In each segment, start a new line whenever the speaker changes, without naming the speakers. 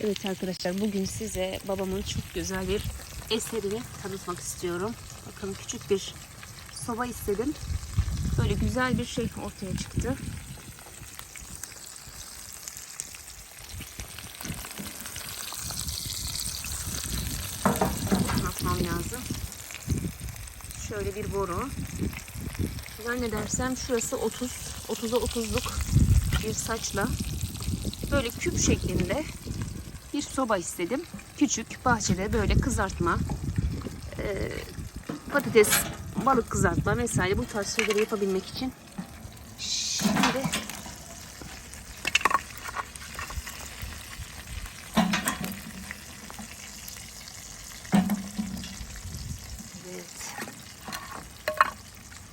Evet arkadaşlar bugün size babamın çok güzel bir eserini tanıtmak istiyorum. Bakın küçük bir soba istedim. Böyle güzel bir şey ortaya çıktı. Anlatmam lazım. Şöyle bir boru. Zannedersem şurası 30, 30'a 30'luk bir saçla böyle küp şeklinde bir soba istedim. Küçük bahçede böyle kızartma, e, patates, balık kızartma vesaire bu tarz şeyleri yapabilmek için. Şimdi.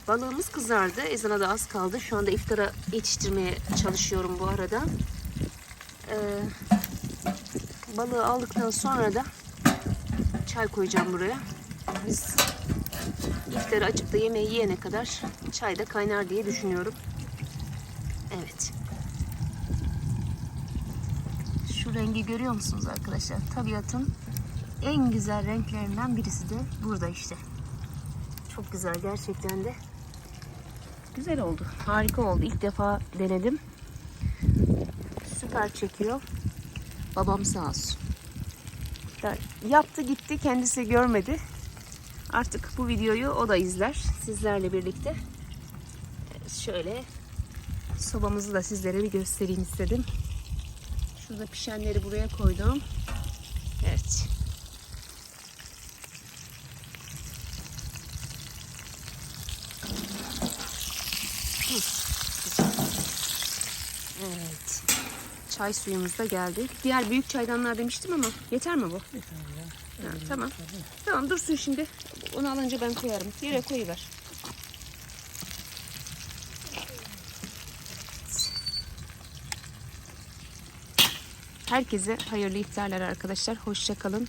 Balığımız kızardı. Ezana da az kaldı. Şu anda iftara yetiştirmeye çalışıyorum bu arada. Ee, balığı aldıktan sonra da çay koyacağım buraya. Biz iftarı açıp da yemeği yiyene kadar çay da kaynar diye düşünüyorum. Evet. Şu rengi görüyor musunuz arkadaşlar? Tabiatın en güzel renklerinden birisi de burada işte. Çok güzel gerçekten de. Güzel oldu. Harika oldu. İlk defa denedim. Süper çekiyor. Babam sağ olsun. Da- Yaptı gitti kendisi görmedi. Artık bu videoyu o da izler sizlerle birlikte. Şöyle sobamızı da sizlere bir göstereyim istedim. Şurada pişenleri buraya koydum. Evet. Evet. Çay suyumuz da geldi. Diğer büyük çaydanlar demiştim ama yeter mi bu? Ha, tamam. Tamam dursun şimdi. Onu alınca ben koyarım. Yere koyuver. Herkese hayırlı iftarlar arkadaşlar. Hoşça kalın.